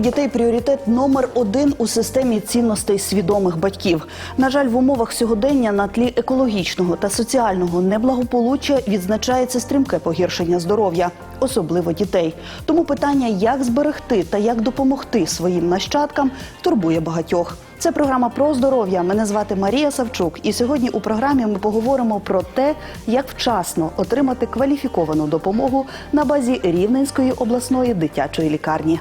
Дітей пріоритет номер один у системі цінностей свідомих батьків. На жаль, в умовах сьогодення на тлі екологічного та соціального неблагополуччя відзначається стрімке погіршення здоров'я, особливо дітей. Тому питання, як зберегти та як допомогти своїм нащадкам, турбує багатьох. Це програма про здоров'я. Мене звати Марія Савчук. І сьогодні у програмі ми поговоримо про те, як вчасно отримати кваліфіковану допомогу на базі Рівненської обласної дитячої лікарні.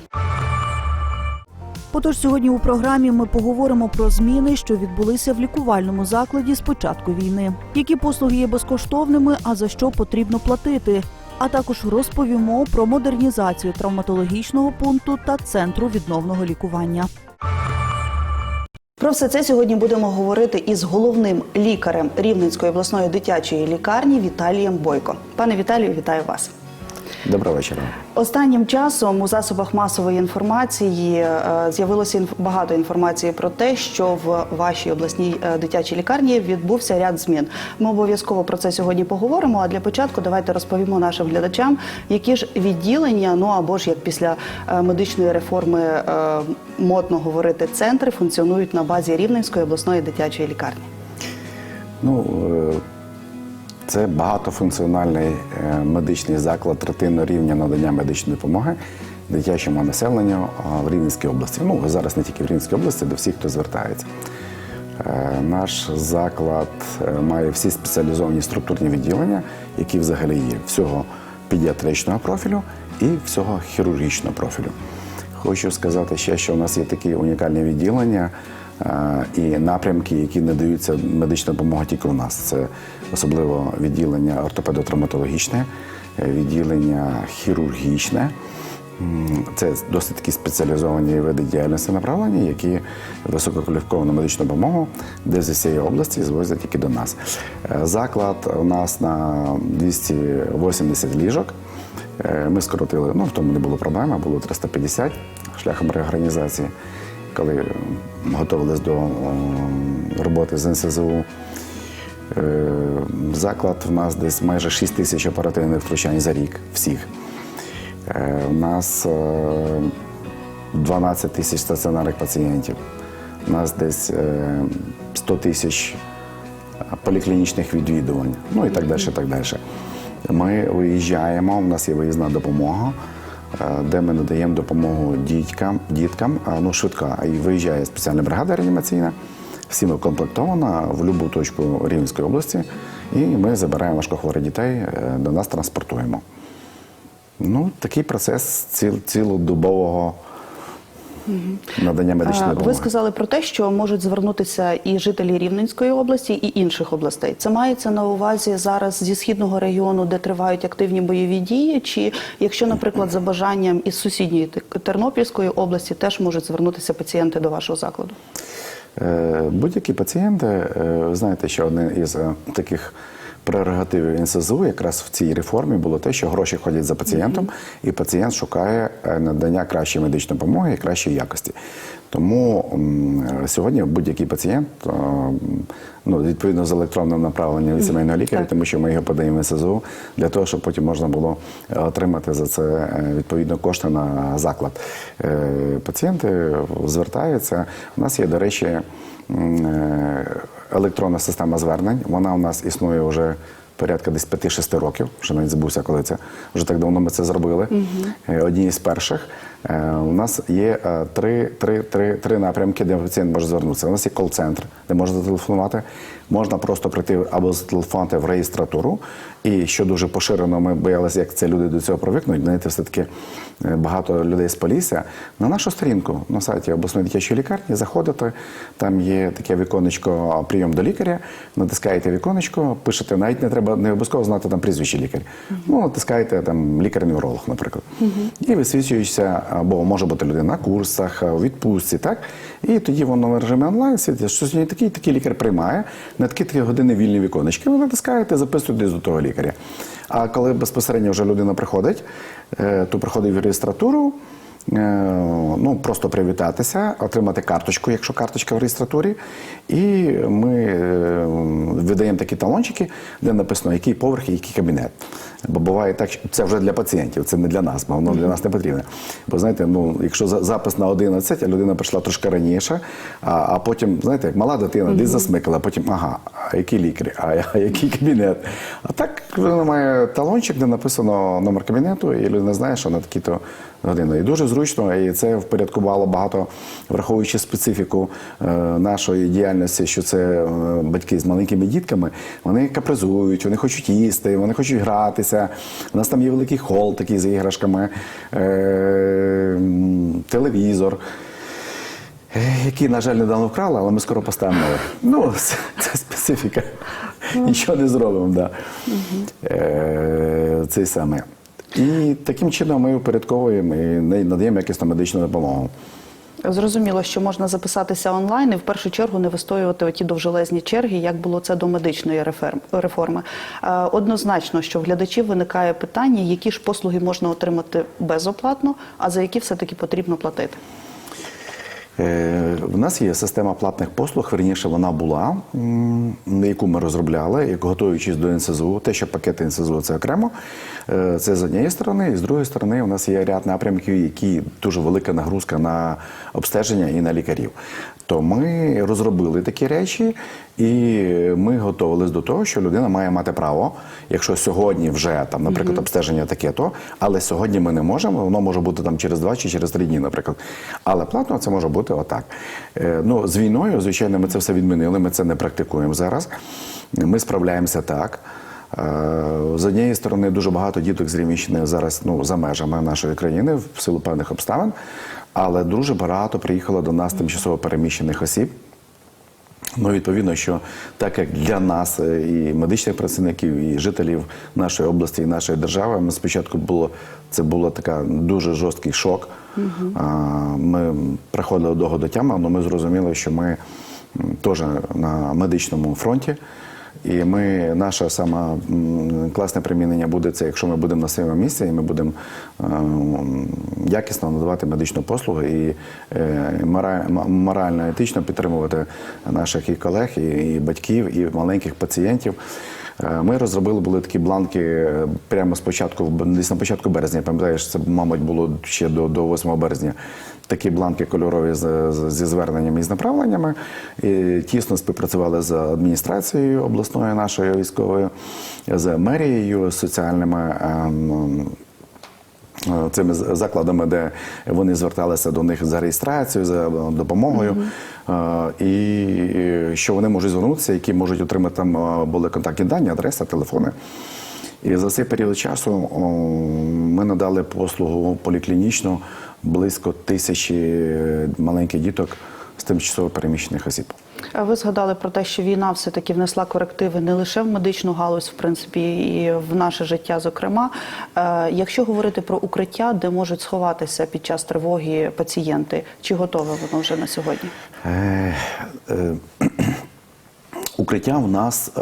Отож, сьогодні у програмі ми поговоримо про зміни, що відбулися в лікувальному закладі з початку війни, які послуги є безкоштовними, а за що потрібно платити. А також розповімо про модернізацію травматологічного пункту та центру відновного лікування. Про все це сьогодні будемо говорити із головним лікарем Рівненської обласної дитячої лікарні Віталієм Бойко. Пане Віталію, вітаю вас. Доброго вечора. Останнім часом у засобах масової інформації е, з'явилося багато інформації про те, що в вашій обласній е, дитячій лікарні відбувся ряд змін. Ми обов'язково про це сьогодні поговоримо. А для початку давайте розповімо нашим глядачам, які ж відділення, ну або ж як після е, медичної реформи модно говорити, центри функціонують на базі Рівненської обласної дитячої лікарні. Ну, це багатофункціональний е, медичний заклад третинного рівня надання медичної допомоги дитячому населенню в Рівненській області. Ну, зараз не тільки в Рівненській області, до всіх, хто звертається. Е, Наш заклад е, має всі спеціалізовані структурні відділення, які взагалі є всього педіатричного профілю і всього хірургічного профілю. Хочу сказати ще, що у нас є такі унікальні відділення і напрямки, які надаються медична допомога тільки у нас. Це особливо відділення ортопедотравматологічне, е, відділення хірургічне. Це досить такі спеціалізовані види діяльності направлення, які висококваліфіковану медичну допомогу, де з усієї області звозять тільки до нас. Е, Заклад у нас на 280 ліжок. Е, Ми скоротили, ну в тому не було проблеми, було 350 шляхом реорганізації, коли готувалися до роботи з НСЗУ. Е, Заклад у нас десь майже 6 тисяч оперативних втручань за рік всіх. Е, У нас е, 12 тисяч стаціонарних пацієнтів. У нас десь е, 100 тисяч поліклінічних відвідувань, ну і так далі. так далі. Ми виїжджаємо, у нас є виїзна допомога, е, де ми надаємо допомогу діткам, діткам, ну швидка, і виїжджає спеціальна бригада реанімаційна, всім укомплектована в будь-яку точку Рівненської області, і ми забираємо важкохворих дітей, е, до нас транспортуємо. Ну, такий процес ціл, цілодобового надання медичної допомоги. Ви сказали про те, що можуть звернутися і жителі Рівненської області, і інших областей. Це мається на увазі зараз зі східного регіону, де тривають активні бойові дії. Чи якщо, наприклад, за бажанням із сусідньої Тернопільської області теж можуть звернутися пацієнти до вашого закладу? Е, Будь-які пацієнти, е, знаєте, що один із е, таких прерогативів НСЗУ якраз в цій реформі було те, що гроші ходять за пацієнтом, і пацієнт шукає е, надання кращої медичної допомоги і кращої якості. Тому м, сьогодні будь-який пацієнт, е, ну, відповідно з електронним направленням від сімейного лікаря, тому що ми його подаємо в НСЗУ для того, щоб потім можна було е, отримати за це е, відповідно кошти на заклад. Е, Пацієнти звертаються. У нас є, до речі, е, електронна система звернень. Вона у нас існує вже. Порядка десь 5-6 років, вже навіть забувся, коли це вже так давно ми це зробили. Е, Одні з перших. Е, У нас є е, три, три, три, три напрямки, де пацієнт може звернутися. У нас є кол-центр, де можна зателефонувати. Можна просто прийти або зателефонувати в реєстратуру. І що дуже поширено, ми боялися, як це люди до цього привикнуть. Знаєте, все-таки е, багато людей з Полісся. На нашу сторінку на сайті обласної дитячої лікарні заходите. Там є таке віконечко прийом до лікаря. Натискаєте віконечко, пишете, навіть не треба не обов'язково знати там прізвище лікаря. Ну, натискаєте там лікар-невролог, наприклад. І висвічуєшся, або може бути людина на курсах, у відпустці, так? І тоді воно в режимі онлайн світить, що сьогодні такий, такий лікар приймає, на такі такі години вільні віконечки, ви натискаєте, записуєтесь до того лікаря. А коли безпосередньо вже людина приходить, е, то приходить в реєстратуру, е, ну, просто привітатися, отримати карточку, якщо карточка в реєстратурі. І ми е, видаємо такі талончики, де написано, який поверх і який кабінет. Бо буває так, що це вже для пацієнтів, це не для нас, бо воно для нас не потрібне. Бо знаєте, ну якщо запис на 11, а людина прийшла трошки раніше, а, а потім, знаєте, як мала дитина, десь засмикала, а потім ага, а який лікарі, а, а який кабінет. А так людина має талончик, де написано номер кабінету, і людина знає, що на такі-то години. І дуже зручно, і це впорядкувало багато, враховуючи специфіку е, нашої діяльності, що це е, батьки з маленькими дітками, вони капризують, вони хочуть їсти, вони хочуть гратися. У нас там є великий хол такий з іграшками, е, телевізор. Який, на жаль, недавно вкрали, але ми скоро поставимо. Ну, це, це специфіка. Нічого не зробимо, да. Е, Цей саме. І таким чином ми упорядковуємо і надаємо якісну медичну допомогу. Зрозуміло, що можна записатися онлайн і в першу чергу не вистоювати оті довжелезні черги, як було це до медичної реформи. Е, Однозначно, що в глядачів виникає питання, які ж послуги можна отримати безоплатно, а за які все-таки потрібно платити. Е, В нас є система платних послуг, верніше вона була, яку ми розробляли, як готуючись до НСЗУ. Те, що пакети НСЗУ це окремо, е, це з однієї сторони, і з другої сторони, у нас є ряд напрямків, які дуже велика нагрузка на обстеження і на лікарів. То ми розробили такі речі, і ми готувалися до того, що людина має мати право, якщо сьогодні вже там, наприклад, обстеження таке, то але сьогодні ми не можемо. Воно може бути там через два чи через три дні, наприклад. Але платно це може бути отак. Е, ну з війною, звичайно, ми це все відмінили. Ми це не практикуємо зараз. Ми справляємося так. Е, З однієї сторони, дуже багато діток з Рівненщини зараз ну, за межами нашої країни в силу певних обставин, але дуже багато приїхало до нас тимчасово переміщених осіб. Ну, відповідно, що так як для нас, е, і медичних працівників, і жителів нашої області, і нашої держави, ми спочатку було це було така дуже жорсткий шок. А, Ми приходили до до тями, але ми зрозуміли, що ми теж на медичному фронті. І ми, наше саме класне примінення буде це, якщо ми будемо на своєму місці, і ми будемо е, якісно надавати медичну послугу і е, морально, етично підтримувати наших і колег, і, батьків, і маленьких пацієнтів. Е, Ми розробили були такі бланки прямо спочатку, в- десь на початку березня. Пам'ятаєш, це, мабуть, було ще до, до 8 березня. Такі бланки кольорові зі зверненнями і з направленнями. І тісно співпрацювали з адміністрацією обласною нашою військовою, з мерією, з соціальними. ем, Цими закладами, де вони зверталися до них за реєстрацією, за допомогою, Е, і е, що вони можуть звернутися, які можуть отримати там е, були контактні дані, адреса, телефони. І за цей період часу ми надали послугу поліклінічну близько тисячі маленьких діток з тимчасово переміщених осіб. Ви згадали про те, що війна все-таки внесла корективи не лише в медичну галузь, в принципі, і в наше життя, зокрема. Е, Якщо говорити про укриття, де можуть сховатися під час тривоги пацієнти, чи готове воно вже на сьогодні? Е, е, Укриття в нас е,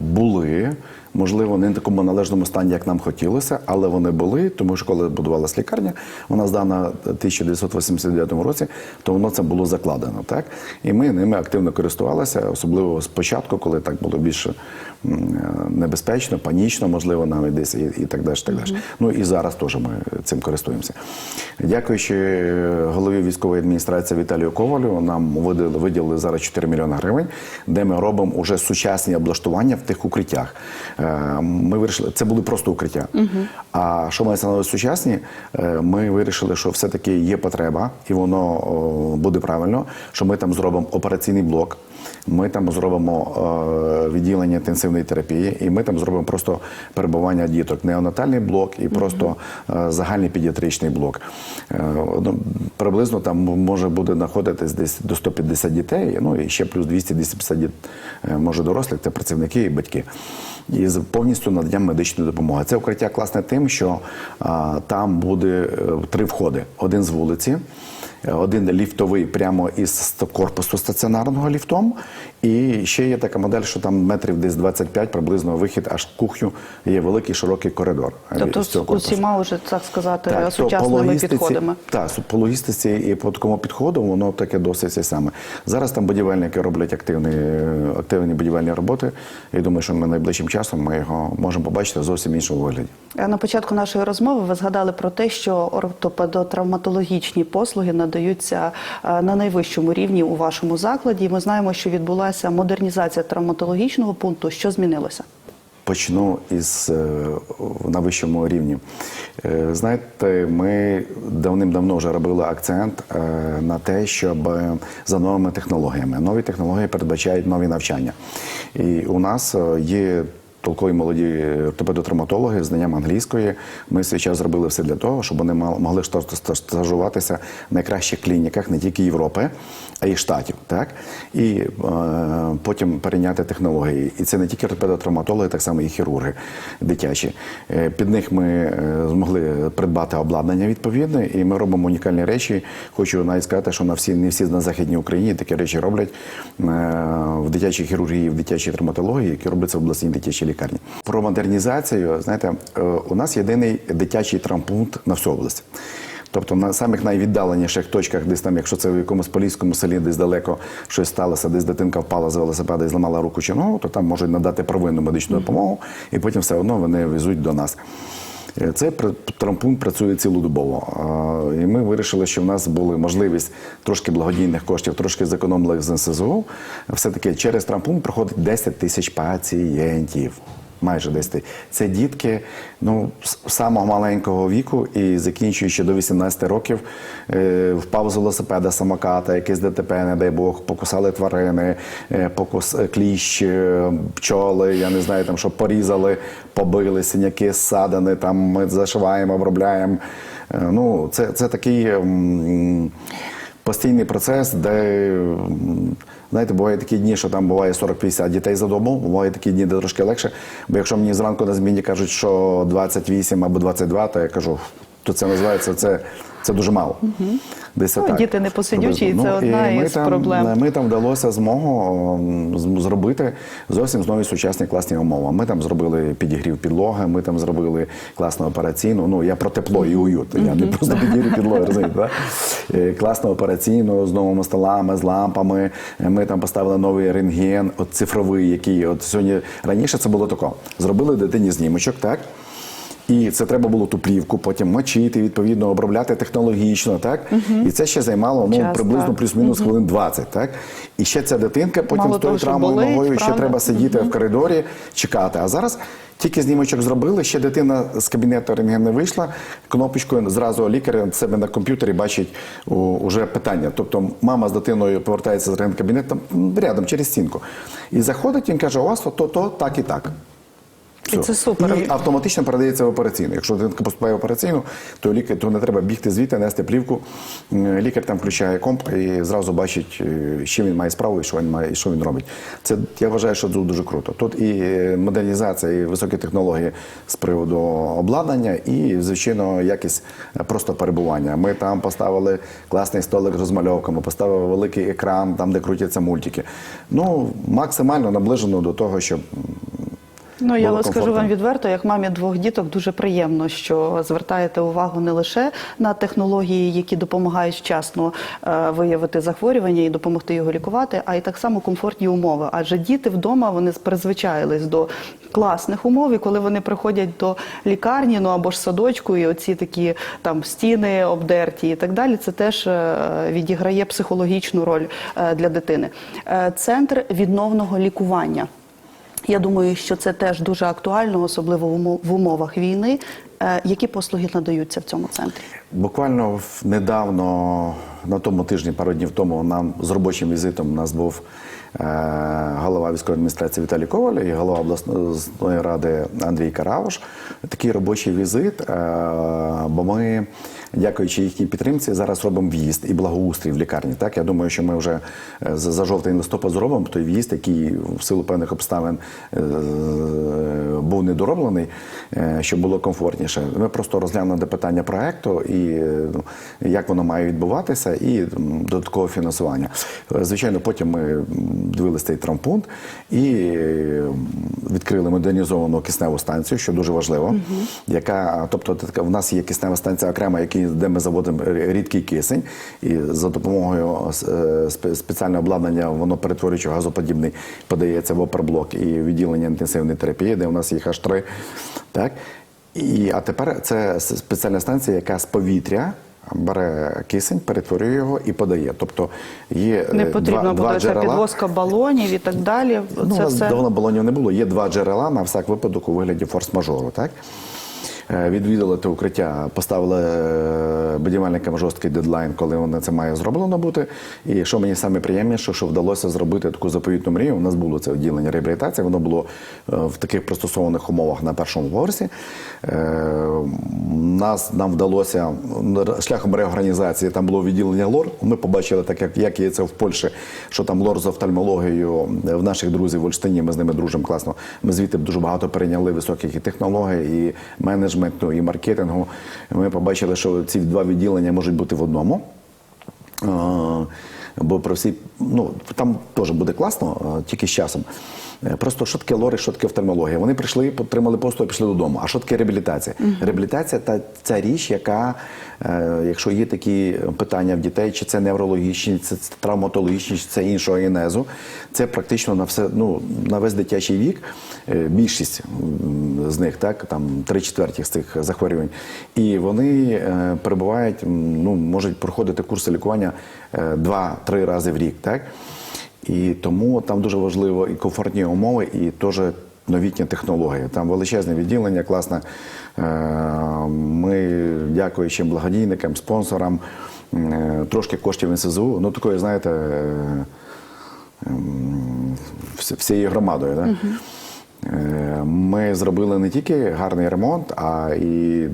були, можливо, не в такому належному стані, як нам хотілося, але вони були, тому що коли будувалась лікарня, вона здана в 1989 році, то воно це було закладено. Так? І ми ними активно користувалися, особливо спочатку, коли так було більше небезпечно, панічно, можливо, навіть десь і, і так далі. Так далі. Ну і зараз теж ми цим користуємося. Дякуючи е, голові військової адміністрації Віталію Ковалю, нам виділили, виділили зараз 4 мільйони гривень, де ми робимо уже сучасні облаштування в тих укриттях. Е, Ми вирішили, це були просто укриття. А що на увазі сучасні? Е, Ми вирішили, що все-таки є потреба, і воно буде правильно, що ми там зробимо операційний блок. Ми там зробимо е, відділення інтенсивної терапії, і ми там зробимо просто перебування діток, неонатальний блок і просто е, загальний педіатричний блок. Е, ну, приблизно там може буде знаходитись десь до 150 дітей, ну і ще плюс 200-250 діт, е, може дорослих, це працівники і батьки. І з повністю наданням медичної допомоги. Це укриття класне тим, що там буде три входи: один з вулиці. Один ліфтовий прямо із корпусу стаціонарного ліфтом, І ще є така модель, що там метрів десь 25 приблизно вихід аж в кухню є великий широкий коридор. е, Тобто з цього усіма вже так сказати Так, сучасними логістиці- підходами. Так, по логістиці і по такому підходу воно таке досить це саме. Зараз там будівельники роблять активні, активні будівельні роботи. І думаю, що ми найближчим часом ми його можемо побачити в зовсім іншому вигляді. Е, На початку нашої розмови ви згадали про те, що ортопедотравматологічні послуги надаються е, на найвищому рівні у вашому закладі. Ми знаємо, що відбулася модернізація травматологічного пункту. Що змінилося? Почну із е, на вищому рівні. Е, Знаєте, ми давним-давно вже робили акцент е, на те, щоб за новими технологіями. Нові технології передбачають нові навчання. І у нас є толкові молоді ортопедотравматологи з знанням англійської. Ми свій час зробили все для того, щоб вони могли ста- ста- стажуватися в найкращих клініках не тільки Європи, а й штатів. Так? І е, потім перейняти технології. І це не тільки ортопедотравматологи, так само і хірурги дитячі. Е, Під них ми е, змогли придбати обладнання відповідне, і ми робимо унікальні речі. Хочу навіть сказати, що на всі не всі на західній Україні такі речі роблять е, в дитячій хірургії, в дитячій травматології, які робляться в обласній дитячій лікарні. Про модернізацію, знаєте, е, у нас єдиний дитячий травмпункт на всю область. Тобто на самих найвіддаленіших точках, десь там, якщо це в якомусь поліському селі, десь далеко щось сталося, десь дитинка впала з велосипеда і зламала руку чи ногу, то там можуть надати первинну медичну допомогу, і потім все одно вони везуть до нас. Е, Цей травмпункт працює цілодобово. І ми вирішили, що в нас була можливість трошки благодійних коштів, трошки зекономлених з НСЗУ. Все-таки через трампун проходить 10 тисяч пацієнтів. Майже 10. Це дітки ну, з самого маленького віку і закінчуючи до 18 років, е, впав з велосипеда, самоката, якесь ДТП, не дай Бог, покусали тварини, е, покус, е, кліщ, е, пчоли, я не знаю, там, що порізали, побили, синяки, ссадини, там ми зашиваємо, обробляємо. Е, ну, це, це такий. м, Постійний процес, де знаєте, бувають такі дні, що там буває 40-50 дітей за дому, бувають такі дні, де трошки легше. Бо якщо мені зранку на зміні кажуть, що 28 або 22, то я кажу, то це називається це, це дуже мало. Десь Ну, так. діти не посидючі, і це Ну, одна ми із там, проблем. Ми там вдалося змогу зробити зовсім нові сучасні класні умови. Ми там зробили підігрів підлоги, ми там зробили класну операційну. Ну я про тепло і уют. Я не просто підігрів підлоги, розумієте. Е, Класну операційну з новими столами, з лампами. Е, Ми там поставили новий рентген, от цифровий, який от сьогодні раніше це було тако. Зробили дитині знімочок, так? І це треба було ту плівку, потім мочити, відповідно, обробляти технологічно, так? І це ще займало ну, Час, приблизно плюс-мінус хвилин 20, так? І ще ця дитинка потім Мало з тою того, травмою болить, ногою ще треба сидіти в коридорі, чекати. А зараз тільки знімочок зробили, ще дитина з кабінету рентген не вийшла, кнопочкою зразу лікар себе на комп'ютері бачить уже питання. Тобто мама з дитиною повертається з рентген-кабінету рядом через стінку. І заходить, він каже, у вас то, то, то так і так. І це супер. І автоматично передається в операційну. Якщо дитинка поступає в операційну, то лікар то не треба бігти звідти, нести плівку. Лікар там включає комп і зразу бачить, е, з чим він має справу і що він має, і що він робить. Це я вважаю, що тут дуже круто. Тут і е, модернізація, і високі технології з приводу обладнання, і звичайно якість е, просто перебування. Ми там поставили класний столик з розмальовками, поставили великий екран, там де крутяться мультики. Ну максимально наближено до того, щоб Ну я вам скажу вам відверто, як мамі двох діток, дуже приємно, що звертаєте увагу не лише на технології, які допомагають вчасно е, виявити захворювання і допомогти його лікувати, а й так само комфортні умови. Адже діти вдома вони призвичаїлись до класних умов, і коли вони приходять до лікарні, ну або ж садочку, і оці такі там стіни обдерті і так далі, це теж е, відіграє психологічну роль е, для дитини. Е, Центр відновного лікування. Я думаю, що це теж дуже актуально, особливо в умов- в умовах війни. Е, Які послуги надаються в цьому центрі? Буквально недавно, на тому тижні, пару днів тому, нам з робочим візитом у нас був е, голова військової адміністрації Віталій Коваль і голова обласної ради Андрій Караваш. Такий робочий візит, е, бо ми дякуючи їхній підтримці, зараз робимо в'їзд і благоустрій в лікарні. Так, я думаю, що ми вже е, за, жовтий листопад зробимо той в'їзд, який в силу певних обставин е, був недороблений, е, щоб було комфортніше. Ми просто розглянули питання проекту і ну, як воно має відбуватися, і додаткове фінансування. Звичайно, потім ми дивилися цей травмпункт і відкрили модернізовану кисневу станцію, що дуже важливо. Яка, тобто, в нас є киснева станція окрема, які, де ми заводимо рідкий кисень, і за допомогою е, спеціального обладнання воно перетворюючи газоподібний, подається в оперблок і відділення інтенсивної терапії, де у нас їх аж три. Так? І, а тепер це спеціальна станція, яка з повітря. Бере кисень, перетворює його і подає. Тобто є е, Не потрібно два, два ця джерела. підвозка балонів і так далі. Ну, це все давно балонів не було. Є два джерела на всяк випадок у вигляді форс-мажору. Так? Е, Відвідали те укриття, поставили е, будівельникам жорсткий дедлайн, коли воно це має зроблено бути. І що мені саме приємніше, що вдалося зробити таку заповітну мрію. У нас було це відділення реабілітації, воно було е, в таких пристосованих умовах на першому поверсі. Нас нам вдалося шляхом реорганізації. Там було відділення лор. Ми побачили, так як, як є це в Польщі, що там лор з офтальмологією в наших друзів в Ольштині. Ми з ними дружимо класно. Ми звідти дуже багато перейняли високих і технологій, і менеджменту, і маркетингу. Ми побачили, що ці два відділення можуть бути в одному. Бо про всі, ну там теж буде класно, е, тільки з часом. Е, Просто що таке лори, що таке офтальмологія. Вони прийшли, отримали послугу і пішли додому. А що таке реабілітація? Реабілітація та ця річ, яка, е, якщо є такі питання в дітей, чи це неврологічні, чи це травматологічні, чи це іншого генезу, це практично на все, ну на весь дитячий вік. е, Більшість з них, так там три четверті з цих захворювань, і вони е, перебувають, ну можуть проходити курси лікування е, два-три рази в рік, так і тому там дуже важливо і комфортні умови, і теж новітні технології. Там величезне відділення, класне. Ми, дякуючи благодійникам, спонсорам, е, трошки коштів НСЗУ, ну такої, знаєте, е, ем, вс- всією громадою. Да? Е, Ми зробили не тільки гарний ремонт, а і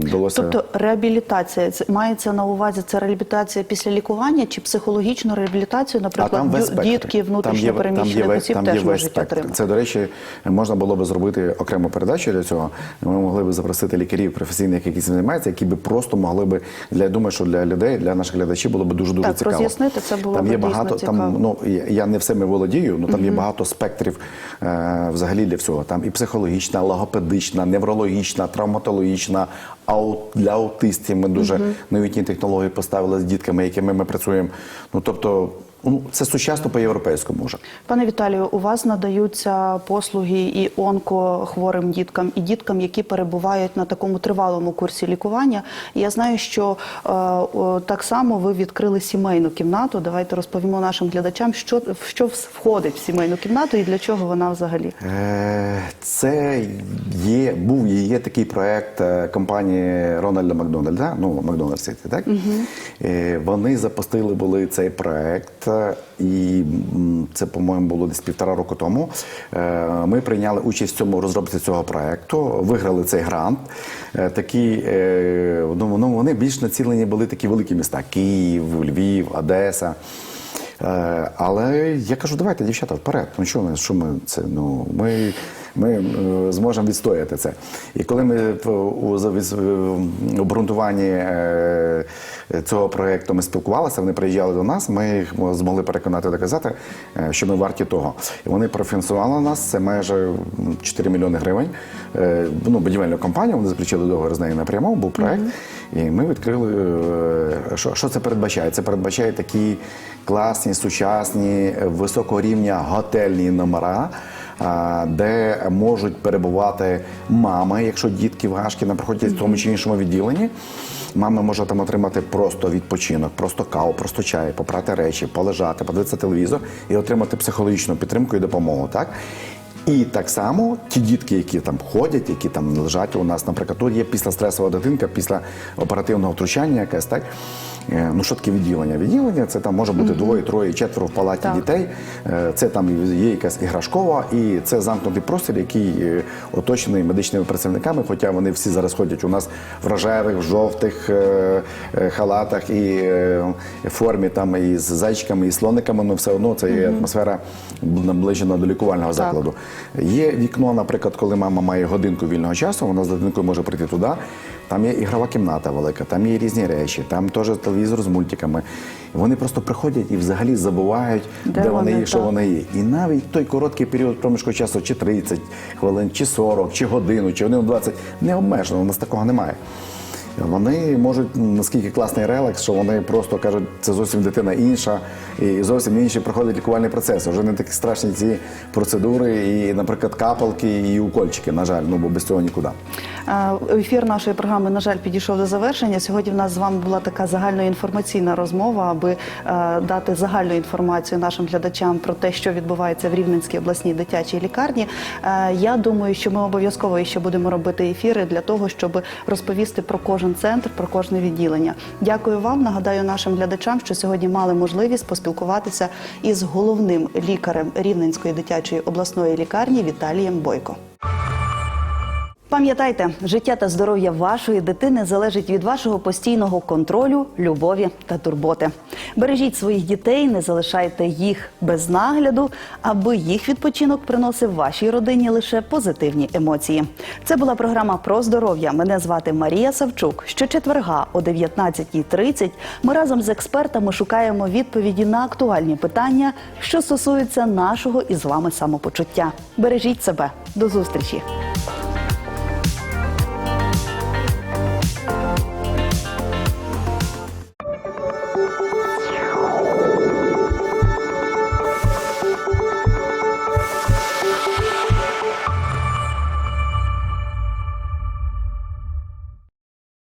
вдалося. Тобто реабілітація це мається на увазі це реабілітація після лікування чи психологічну реабілітацію, наприклад, дітки внутрішньо переміщених осіб там теж можуть спектр. отримати. Це, до речі, можна було би зробити окрему передачу для цього. Ми могли б запросити лікарів професійних, які цим займаються, які би просто могли би для я думаю, що для людей, для наших глядачів було б дуже дуже Так, цікаво. роз'яснити це було там є багато. цікаво. Там ну я- не всеми володію, але там є багато спектрів е, взагалі для всього. Там і психологічна, логопедична, неврологічна, травматологічна. Аут для аутистів ми дуже новітні технології поставили з дітками, якими ми працюємо. Ну тобто, це сучасно по-європейському вже. Пане Віталію, у вас надаються послуги і онкохворим діткам, і діткам, які перебувають на такому тривалому курсі лікування. І я знаю, що е, о, так само ви відкрили сімейну кімнату. Давайте розповімо нашим глядачам, що що входить в сімейну кімнату і для чого вона взагалі. Е, Це є, був і є такий проект е, компанії Рональда Макдональда, ну Макдональд Сіті, так? Е, Вони запустили були цей проект, і це, по-моєму, було десь півтора року тому. Е, Ми прийняли участь в цьому розробці цього проекту, виграли цей грант. Е, Такі, е, ну, вони більш націлені були такі великі міста: Київ, Львів, Одеса. Але я кажу, давайте, дівчата, вперед. Ну що ми, що ми це? Ну ми, ми е, зможемо відстояти це. І коли ми у обґрунтуванні е, цього проєкту ми спілкувалися, вони приїжджали до нас, ми їх змогли переконати, доказати, е, що ми варті того. І вони профінансували нас. Це майже 4 мільйони гривень. Ну, будівельну компанію, вони заключили договір з нею напряму, був проект. І ми відкрили, що, що це передбачає? Це передбачає такі класні, сучасні, високого рівня готельні номера. Де можуть перебувати мами, якщо дітки в важкі знаходяться в тому чи іншому відділенні, мама може там отримати просто відпочинок, просто каву, просто чай, попрати речі, полежати, подивитися телевізор і отримати психологічну підтримку і допомогу. Так? І так само ті дітки, які там ходять, які там лежать у нас, наприклад, тут є після стресова дитинка, після оперативного втручання якась, так? Е, Ну, що таке відділення? Відділення це там може бути двоє, троє, четверо в палаті Так. дітей. Е, Це там є якась іграшкова, і це замкнутий простір, який е, оточений медичними працівниками, хоча вони всі зараз ходять у нас в рожевих, в жовтих халатах і формі там і з зайчиками, і слониками, але все одно це є атмосфера наближена до лікувального закладу. Є вікно, наприклад, коли мама має годинку вільного часу, вона з дитинкою може прийти туди. Там є ігрова кімната велика, там є різні речі, там теж телевізор з мультиками. Вони просто приходять і взагалі забувають, де, Де вони є, що так. вони є. І навіть той короткий період проміжку часу, чи 30 хвилин, чи 40, чи годину, чи годину 20, не обмежено, у нас такого немає. Вони можуть наскільки класний релакс, що вони просто кажуть, це зовсім дитина інша, і зовсім інші проходять лікувальний процес. Вже не такі страшні ці процедури, і, наприклад, капалки і укольчики, на жаль, ну бо без цього нікуди. Е, Ефір нашої програми, на жаль, підійшов до завершення. Сьогодні в нас з вами була така загальноінформаційна розмова, аби е, дати загальну інформацію нашим глядачам про те, що відбувається в Рівненській обласній дитячій лікарні. Е, Я думаю, що ми обов'язково ще будемо робити ефіри для того, щоб розповісти про кожен центр, про кожне відділення. Дякую вам. Нагадаю нашим глядачам, що сьогодні мали можливість поспілкуватися із головним лікарем Рівненської дитячої обласної лікарні Віталієм Бойко. Пам'ятайте, життя та здоров'я вашої дитини залежить від вашого постійного контролю, любові та турботи. Бережіть своїх дітей, не залишайте їх без нагляду, аби їх відпочинок приносив вашій родині лише позитивні емоції. Це була програма про здоров'я. Мене звати Марія Савчук. Щочетверга о 19.30 ми разом з експертами шукаємо відповіді на актуальні питання, що стосуються нашого із вами самопочуття. Бережіть себе. До зустрічі!